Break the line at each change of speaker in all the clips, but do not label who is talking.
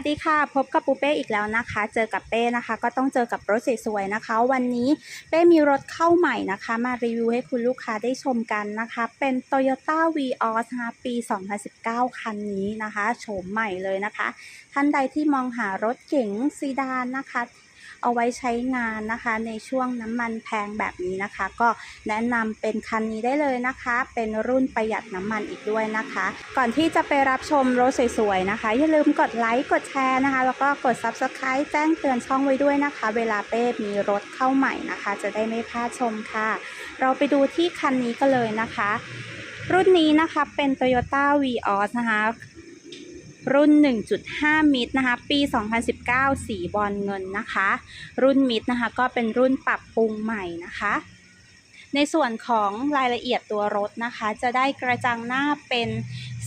สดีค่ะ พบกับปูเป้อีกแล้วนะคะ เจอกับเป้นะคะ ก็ต้องเจอกับรถสวยๆนะคะ วันนี้เป้มีรถเข้าใหม่นะคะ มารีวิวให้คุณลูกค้าได้ชมกันนะคะ เป็น Toyota Vios นะคะปี 2019 คันนี้นะคะโฉมใหม่เลยนะคะ ท่านใดที่มองหารถเก๋งซีดานนะคะ เอาไว้ใช้งานนะคะ ในช่วงน้ำมันแพงแบบนี้นะคะ ก็แนะนำเป็นคันนี้ได้เลยนะคะ เป็นรุ่นประหยัดน้ำมันอีกด้วยนะคะ ก่อนที่จะไปรับชมรถสวยๆนะคะ อย่าลืมกดไลค์กดแชร์นะคะ แล้วก็กด Subscribe แจ้งเตือนช่องไว้ด้วยนะคะ เวลาเป้มีรถเข้าใหม่นะคะ จะได้ไม่พลาดชมค่ะ เราไปดูที่คันนี้กันเลยนะคะ รุ่นนี้นะคะเป็น Toyota Vios นะคะ รุ่น 1.5 มิตรนะคะ ปี 2019 สีบอลเงินนะคะ รุ่นมิตรนะคะ ก็เป็นรุ่นปรับปรุงใหม่นะคะ ในส่วนของรายละเอียดตัวรถนะคะ จะได้กระจังหน้าเป็น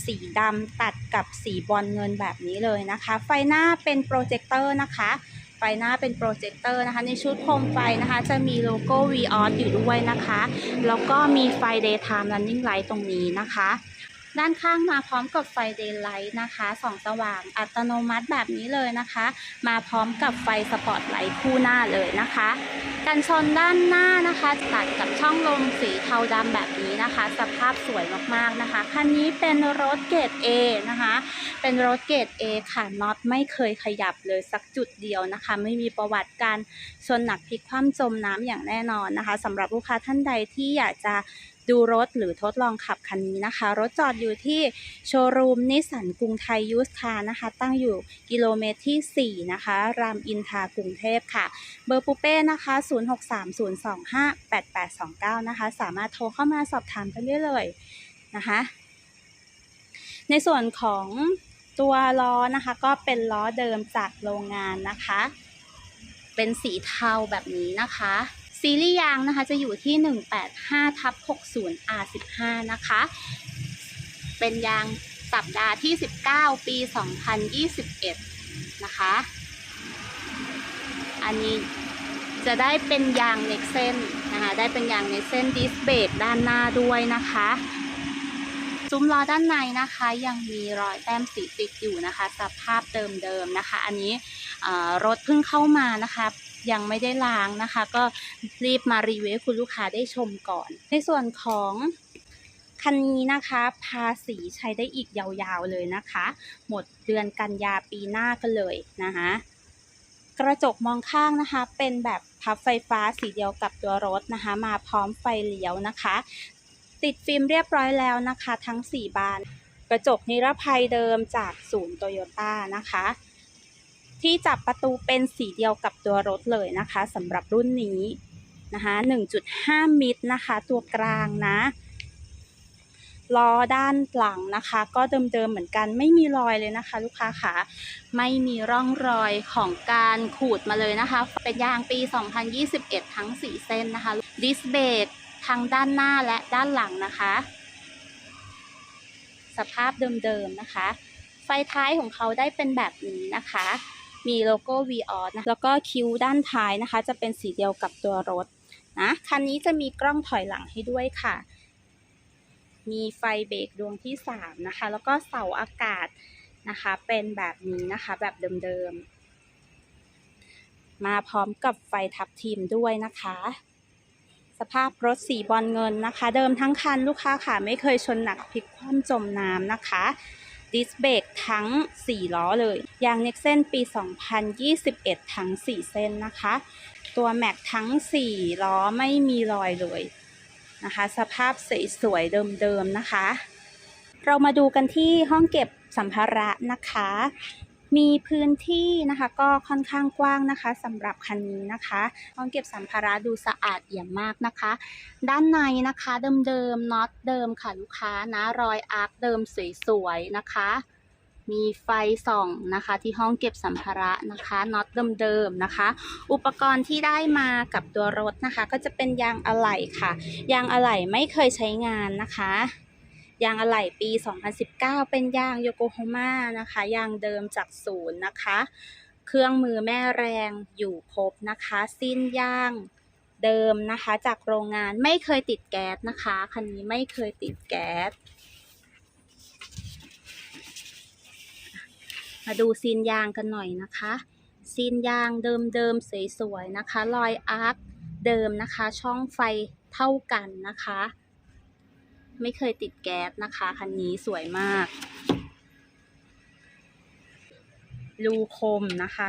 สีดำตัดกับสีบอลเงินแบบนี้เลยนะคะ ไฟหน้าเป็นโปรเจคเตอร์นะคะไฟหน้าเป็นโปรเจคเตอร์นะคะ ในชุดโคมไฟนะคะ จะมีโลโก้ Vios อยู่ด้วยนะคะ แล้วก็มีไฟ Daytime Running Light ตรงนี้นะคะ ด้านข้างมาพร้อมกับไฟ Daylight นะคะส่องสว่างอัตโนมัติแบบนี้เลยนะคะ มาพร้อมกับไฟสปอตไลท์คู่หน้าเลยนะคะกันชนด้านหน้านะคะตัดกับช่องลมสีเทาดำแบบนี้นะคะ สภาพสวยมากๆนะคะคันนี้เป็นรถเกรด A นะคะ เป็นรถเกรด A ค่ะน็อตไม่เคยขยับเลยสักจุดเดียวนะคะ ไม่มีประวัติการชนหนักพลิกคว่ำจมน้ำอย่างแน่นอนนะคะสำหรับลูกค้าท่านใดที่อยากจะ ดูรถหรือทดลองขับคันนี้นะคะ รถจอดอยู่ที่โชว์รูมนิสสันกรุงไทยยูสคาร์นะคะ ตั้งอยู่กิโลเมตรที่ 4 นะคะ รามอินทากรุงเทพค่ะ เบอร์ปูเป้นะคะ 0630258829 นะคะ สามารถโทรเข้ามาสอบถามกันได้เลยนะคะ ในส่วนของตัวล้อนะคะ ก็เป็นล้อเดิมจากโรงงานนะคะ เป็นสีเทาแบบนี้นะคะ ซีรีส์ยางนะคะจะอยู่ที่ 185ทับ60 R15 นะคะ เป็นยางสัปดาห์ที่ 19 ปี 2021 นะคะ อันนี้จะได้เป็นยางเน็กเส้นนะคะ ได้เป็นยางเน็กเส้นดิสเบรกด้านหน้าด้วยนะคะซุ้มล้อด้านในนะคะยังมีรอยแต้มสีติดอยู่นะคะ สภาพเดิมๆนะคะ อันนี้รถเพิ่งเข้ามานะคะ ยังไม่ได้ล้างนะคะ ก็รีบมารีวิวคุณลูกค้าได้ชมก่อน ในส่วนของคันนี้นะคะภาษีใช้ได้อีกยาวๆเลยนะคะ หมดเดือนกันยาปีหน้ากันเลยนะคะกระจกมองข้างนะคะ เป็นแบบพับไฟฟ้าสีเดียวกับตัวรถนะคะ มาพร้อมไฟเลี้ยวนะคะ ติดฟิล์มเรียบร้อยแล้วนะคะ ทั้ง 4 บาน กระจกนิรภัยเดิมจากศูนย์โตโยต้านะคะ ที่จับประตูเป็นสีเดียวกับตัวรถเลยนะคะสำหรับรุ่นนี้นะคะ1.5 มิตรนะคะ ตัวกลางนะล้อด้านหลังนะคะ ก็เดิมๆเหมือนกันไม่มีรอยเลยนะคะ ลูกค้าค่ะไม่มีร่องรอยของการขูดมาเลยนะคะ เป็นยางปี 2021 ทั้ง 4 เส้นนะคะ ดิสเบรกทั้งด้านหน้าและด้านหลังนะคะ สภาพเดิมๆนะคะ ไฟท้ายของเขาได้เป็นแบบนี้นะคะ มีโลโก้ Vios นะแล้วก็คิ้วด้านท้ายนะคะ จะเป็นสีเดียวกับตัวรถนะคันนี้จะมีกล้องถอยหลังให้ด้วยค่ะ มีไฟเบรกดวงที่ 3 นะคะ แล้วก็เสาอากาศนะคะ เป็นแบบนี้นะคะ แบบเดิมๆ มาพร้อมกับไฟทับทีมด้วยนะคะ สภาพรถสีบอลเงินนะคะ เดิมทั้งคันลูกค้าค่ะ ไม่เคยชนหนักพลิกคว่ำจมน้ำนะคะ ดิสเบรกทั้ง 4 ล้อเลย ยางเน็กเส้นปี 2021 ทั้ง 4 เส้นนะคะ ตัวแม็กทั้ง 4 ล้อไม่มีรอยเลยนะคะ สภาพสวยๆเดิมๆนะคะ เรามาดูกันที่ห้องเก็บสัมภาระนะคะ มีพื้นที่นะคะก็ค่อนข้างกว้างนะคะสำหรับคันนี้นะคะห้องเก็บสัมภาระดูสะอาดเอี่ยมมากนะคะ ด้านในนะคะเดิมๆน็อตเดิมค่ะลูกค้านะรอยอาร์คเดิมสวยๆนะคะมีไฟส่องนะคะที่ห้องเก็บสัมภาระนะคะน็อตเดิมๆนะคะ อุปกรณ์ที่ได้มากับตัวรถนะคะ ก็จะเป็นยางอะไหล่ค่ะ ยางอะไหล่ไม่เคยใช้งานนะคะ ยางอะไหล่ปี 2019 เป็นยางโยโกโฮมานะคะ ยางเดิมจากศูนย์นะคะ เครื่องมือแม่แรงอยู่ครบนะคะ สิ้นยางเดิมนะคะ จากโรงงานไม่เคยติดแก๊สนะคะ คันนี้ไม่เคยติดแก๊ส มาดูซีนยางกันหน่อยนะคะซีนยางเดิมๆสวยๆนะคะ รอยอาร์คเดิมนะคะ ช่องไฟเท่ากันนะคะ ไม่เคยติดแก๊สนะคะคันนี้สวยมาก รูคมนะคะ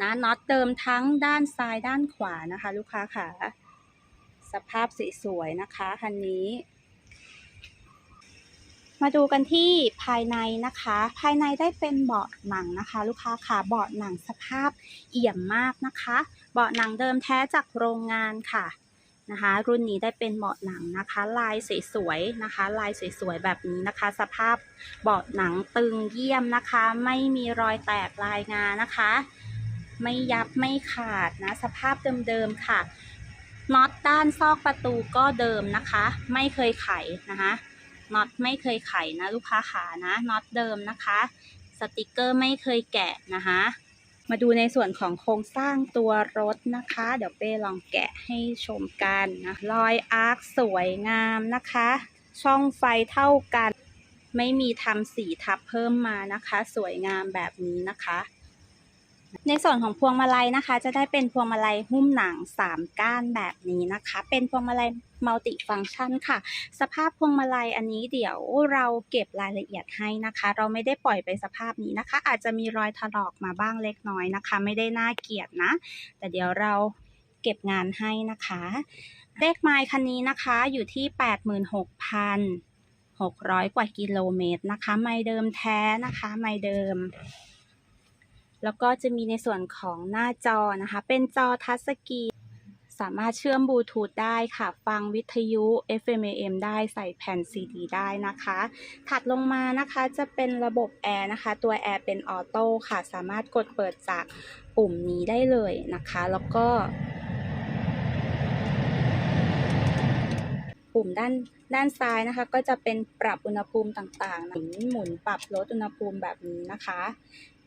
นะน็อตเดิมทั้งด้านซ้ายด้านขวานะคะ ลูกค้าค่ะสภาพสวยๆนะคะคันนี้ มาดูกันที่ภายในนะคะ ภายในได้เป็นเบาะหนังนะคะ ลูกค้าค่ะเบาะหนังสภาพเอี่ยมมากนะคะ เบาะหนังเดิมแท้จากโรงงานค่ะ นะคะ รุ่นนี้ได้เป็นเบาะหนังนะคะ ลายสวยๆนะคะ ลายสวยๆแบบนี้นะคะ สภาพเบาะหนังตึงเยี่ยมนะคะ ไม่มีรอยแตกลายงานะคะ ไม่ยับไม่ขาดนะ สภาพเดิมๆค่ะน็อตด้านซอกประตูก็เดิมนะคะ ไม่เคยไขนะคะน็อตไม่เคยไขนะ ลูกค้าขานะน็อตเดิมนะคะ สติกเกอร์ไม่เคยแกะนะคะ มาดูในส่วนของโครงสร้างตัวรถนะคะ เดี๋ยวเป้ลองแกะให้ชมกันนะรอยอาร์คสวยงามนะคะ ช่องไฟเท่ากัน ไม่มีทำสีทับเพิ่มมานะคะ สวยงามแบบนี้นะคะ ในส่วนของพวงมาลัยนะคะ จะได้เป็นพวงมาลัยหุ้มหนัง 3 ก้านแบบนี้นะคะ เป็นพวงมาลัยมัลติฟังก์ชันค่ะ สภาพพวงมาลัยอันนี้เดี๋ยวเราเก็บรายละเอียดให้นะคะ เราไม่ได้ปล่อยไปสภาพนี้นะคะ อาจจะมีรอยถลอกมาบ้างเล็กน้อยนะคะ ไม่ได้น่าเกลียดนะ แต่เดี๋ยวเราเก็บงานให้นะคะเลขไมล์คันนี้นะคะอยู่ที่ 86,600 กว่ากิโลเมตรนะคะ ไมล์เดิมแท้นะคะ ไมล์เดิม แล้วก็จะมีในส่วนของหน้าจอนะคะ เป็นจอทัชสกรีนสามารถเชื่อมบลูทูธได้ค่ะ ฟังวิทยุ FM AM ได้ใส่แผ่น CD ได้นะคะ ถัดลงมานะคะจะเป็นระบบแอร์นะคะ ตัวแอร์เป็นออโต้ค่ะ สามารถกดเปิดจากปุ่มนี้ได้เลยนะคะ แล้วก็ปุ่มด้านด้านซ้ายนะคะ ก็จะเป็นปรับอุณหภูมิต่างๆหมุนหมุนปรับลดอุณหภูมิแบบนี้นะคะ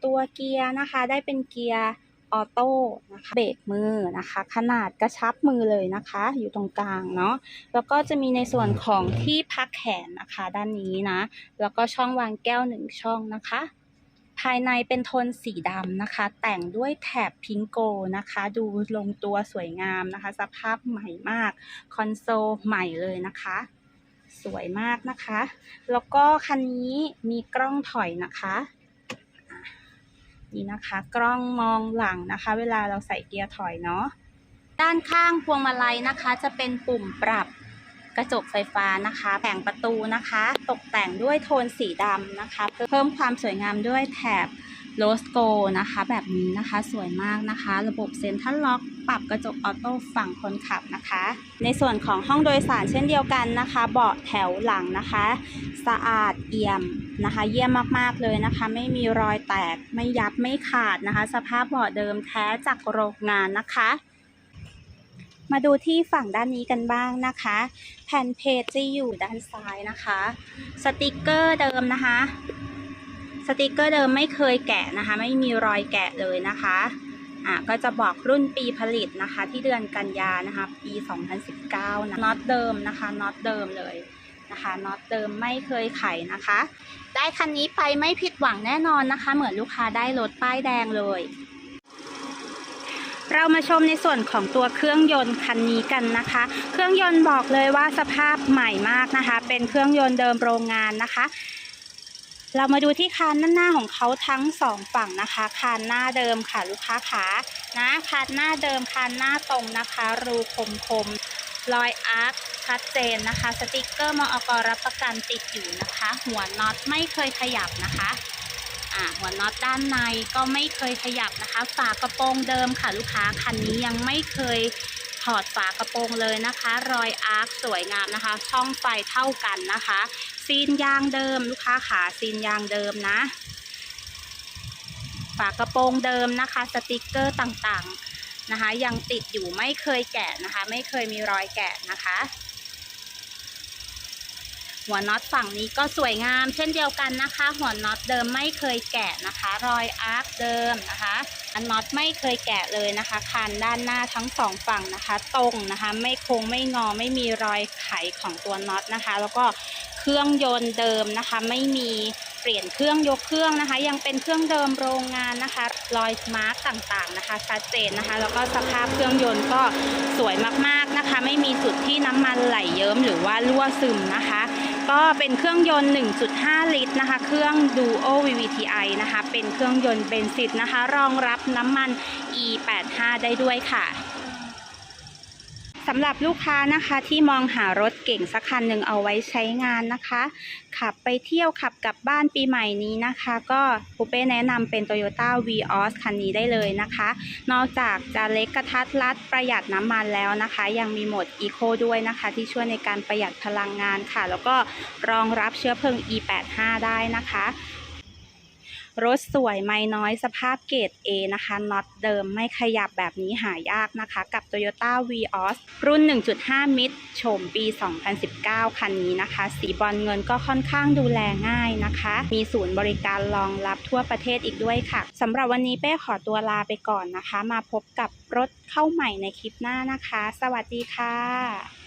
ตัวเกียร์นะคะ ได้เป็นเกียร์ออโต้นะคะเบรกมือนะคะ ขนาดกระชับมือเลยนะคะ อยู่ตรงกลางเนาะแล้วก็จะมีในส่วนของที่พักแขนนะคะ ด้านนี้นะ แล้วก็ช่องวางแก้วหนึ่งช่องนะคะ ภายในเป็นโทนสีดำนะคะ แต่งด้วยแถบพิงโกนะคะ ดูลงตัวสวยงามนะคะ สภาพใหม่มาก คอนโซลใหม่เลยนะคะสวยมากนะคะ แล้วก็คันนี้มีกล้องถอยนะคะอะ นี่นะคะ กล้องมองหลังนะคะ เวลาเราใส่เกียร์ถอยเนาะด้านข้างพวงมาลัยนะคะ จะเป็นปุ่มปรับกระจกไฟฟ้านะคะแผงประตูนะคะ ตกแต่งด้วยโทนสีดำนะคะ เพิ่มความสวยงามด้วยแถบโรสโกนะคะ แบบนี้นะคะสวยมากนะคะ ระบบเซ็นทรัลล็อก ปรับกระจกออโต้ฝั่งคนขับนะคะ ในส่วนของห้องโดยสารเช่นเดียวกันนะคะ เบาะแถวหลังนะคะ สะอาดเอี่ยมนะคะ เยี่ยมมากๆเลยนะคะ ไม่มีรอยแตกไม่ยับไม่ขาดนะคะ สภาพเบาะเดิมแท้จากโรงงานนะคะมาดูที่ฝั่งด้านนี้กันบ้างนะคะ แผ่นเพจจะอยู่ด้านซ้ายนะคะ สติกเกอร์เดิมนะคะ สติกเกอร์เดิมไม่เคยแกะนะคะ ไม่มีรอยแกะเลยนะคะ อะก็จะบอกรุ่นปีผลิตนะคะ ที่เดือนกันยานะคะ ปี 2019นะน็อตเดิมนะคะน็อตเดิมเลยนะคะน็อตเดิมไม่เคยไขนะคะ ได้คันนี้ไปไม่ผิดหวังแน่นอนนะคะ เหมือนลูกค้าได้รถป้ายแดงเลย เรามาชมในส่วนของตัวเครื่องยนต์คันนี้กันนะคะ เครื่องยนต์บอกเลยว่าสภาพใหม่มากนะคะ เป็นเครื่องยนต์เดิมโรงงานนะคะ เรามาดูที่คานด้านหน้าของเขาทั้งสองฝั่งนะคะ คานหน้าเดิมค่ะลูกค้าขานะคานหน้าเดิมคานหน้าตรงนะคะ รูคมคมรอยอาร์คชัดเจนนะคะ สติกเกอร์มอกรับประกันติดอยู่นะคะ หัวน็อตไม่เคยขยับนะคะอ่าหัวน็อตด้านในก็ไม่เคยขยับนะคะ ฝากระโปรงเดิมค่ะลูกค้าคันนี้ยังไม่เคยถอดฝากระโปรงเลยนะคะ รอยอาร์คสวยงามนะคะ ช่องไฟเท่ากันนะคะ ซีนยางเดิมลูกค้าขาซีนยางเดิมนะ ฝากระโปรงเดิมนะคะ สติกเกอร์ต่างๆนะคะ ยังติดอยู่ไม่เคยแกะนะคะ ไม่เคยมีรอยแกะนะคะ หัวน็อตฝั่งนี้ก็สวยงาม เช่นเดียวกันนะคะ หัวน็อตเดิมไม่เคยแกะนะคะ รอยอาร์คเดิมนะคะอันน็อตไม่เคยแกะเลยนะคะคันด้านหน้าทั้งสองฝั่งนะคะ ตรงนะคะ ไม่โค้งไม่งอไม่มีรอยไขของตัวน็อตนะคะ แล้วก็ เครื่องยนต์เดิมนะคะ ไม่มีเปลี่ยนเครื่องยกเครื่องนะคะ ยังเป็นเครื่องเดิมโรงงานนะคะ รอยมาร์กต่างๆนะคะชัดเจนนะคะ แล้วก็สภาพเครื่องยนต์ก็สวยมากๆนะคะ ไม่มีจุดที่น้ำมันไหลเยิ้มหรือว่ารั่วซึมนะคะ ก็เป็นเครื่องยนต์ 1.5 ลิตรนะคะ เครื่อง Duo VVTi นะคะ เป็นเครื่องยนต์เบนซินนะคะ รองรับน้ำมัน E85 ได้ด้วยค่ะ สำหรับลูกค้านะคะที่มองหารถเก่งสักคันหนึ่งเอาไว้ใช้งานนะคะ ขับไปเที่ยวขับกลับบ้านปีใหม่นี้นะคะ ก็ปูเป้แนะนำเป็น Toyota Vios คันนี้ได้เลยนะคะ นอกจากจะเล็กกระทัดรัดประหยัดน้ำมันแล้วนะคะ ยังมีโหมด Eco ด้วยนะคะ ที่ช่วยในการประหยัดพลังงานค่ะ แล้วก็รองรับเชื้อเพลิง E85 ได้นะคะ รถสวยไม่น้อยสภาพเกรด A นะคะน็อตเดิมไม่ขยับแบบนี้หายากนะคะ กับ Toyota Vios รุ่น 1.5 มิตรโฉมปี 2019 คันนี้นะคะ สีบอลเงินก็ค่อนข้างดูแลง่ายนะคะ มีศูนย์บริการรองรับทั่วประเทศอีกด้วยค่ะสำหรับวันนี้เป้ขอตัวลาไปก่อนนะคะ มาพบกับรถเข้าใหม่ในคลิปหน้านะคะ สวัสดีค่ะ